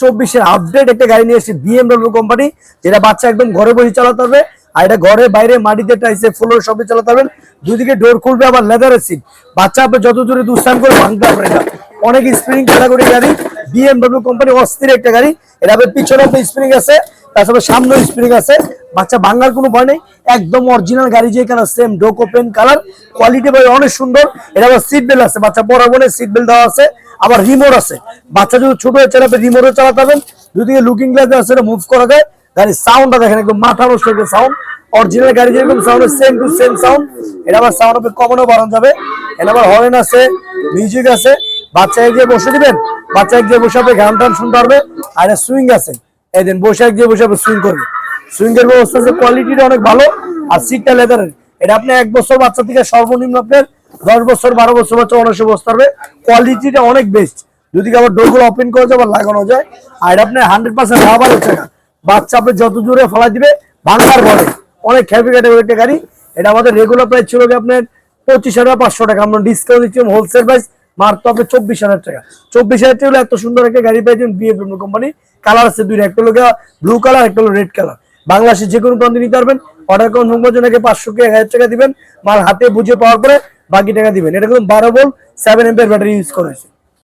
চব্বিশের আপডেট একটা গাড়ি নিয়ে এসেছে বিএমডব্লিউ কোম্পানি যেটা বাচ্চা একদম ঘরে বসে চালাতে হবে আর এটা ঘরে বাইরে মাটিতে টাইসে ফ্লোর সবই চালাতে পারবেন। দুদিকে ডোর খুলবে আবার লেদারের সিট বাচ্চা আপনি যত দূরে দুস্থান করে ভাঙতে পারবেন এটা। অনেক স্প্রিং ক্যাটাগরি গাড়ি। বিএমডব্লিউ কোম্পানি অস্থির একটা গাড়ি। এটা পিছনে একটা স্প্রিং আছে তারপরে সামনে স্প্রিং আছে। বাচ্চা ভাঙার কোনো ভয় নেই, একদম অরিজিনাল গাড়ি যে কালার সেম ডোক ওপেন কালার কোয়ালিটি ভাই অনেক সুন্দর। এটা আবার সিট বেল্ট আছে, বাচ্চা বরাবরে সিট বেল্ট দেওয়া আছে, আবার রিমোট আছে। বাচ্চা যদি ছোট হয়ে চালাবে রিমোটও চালাতে পারবেন। দুদিকে লুকিং গ্লাস আছে, এটা মুভ করা যায়। গাড়ির সাউন্ডটা দেখেন, একদম মাথা নষ্ট সাউন্ড অরিজিনাল গাড়ি যেরকম sound same to same sound এটা আবার সাউন্ড আপনি কমানো বাড়ানো যাবে। এটা আবার হরেন আছে মিউজিক আছে। বাচ্চা এক গিয়ে বসে দিবেন, বাচ্চা এক গিয়ে বসে গান টান শুনতে পারবে, আর সুইং আছে। এই দিন বসে এক গিয়ে বসে সুইং করবে। সুইং এর ব্যবস্থা আছে কোয়ালিটিটা অনেক ভালো, আর সিটটা লেদারের এটা আপনি এক বছর বাচ্চা থেকে সর্বনিম্ন আপনার দশ বছর, বারো বছর বাচ্চা অনার্সে বসতে পারবে। কোয়ালিটিটা অনেক বেস্ট যদি আবার ডোরগুলো ওপেন করে যায় আবার লাগানো যায়, আর এটা আপনার হান্ড্রেড পার্সেন্ট রাবার হচ্ছে না বাচ্চা আপনি যত দূরে ফেলা দিবে, ভাঙার পরে। অনেক হ্যাপি ক্যাটাগরি একটা গাড়ি। এটা আমাদের রেগুলার প্রাইস ছিল আপনার পঁচিশ হাজার পাঁচশো টাকা। আমরা ডিসকাউন্ট দিচ্ছি হোলসেল প্রাইস মারতে হবে চব্বিশ হাজার টাকা। চব্বিশ হাজার টাকা এত সুন্দর একটা গাড়ি পেয়েছেন বিএফডব্লিউ কোম্পানি কালার আছে দুইটা, একটা হলো ব্লু কালার একটা হলো রেড কালার বাংলাদেশে যে কোনো প্রান্তে নিতে পারবেন। অর্ডার করুন জনাকে পাঁচশো কে এক হাজার টাকা দিবেন। মাল হাতে বুঝে পাওয়ার পরে বাকি টাকা দিবেন। এটা কিন্তু বারো বল সেভেন এম্পের ব্যাটারি ইউজ করেছে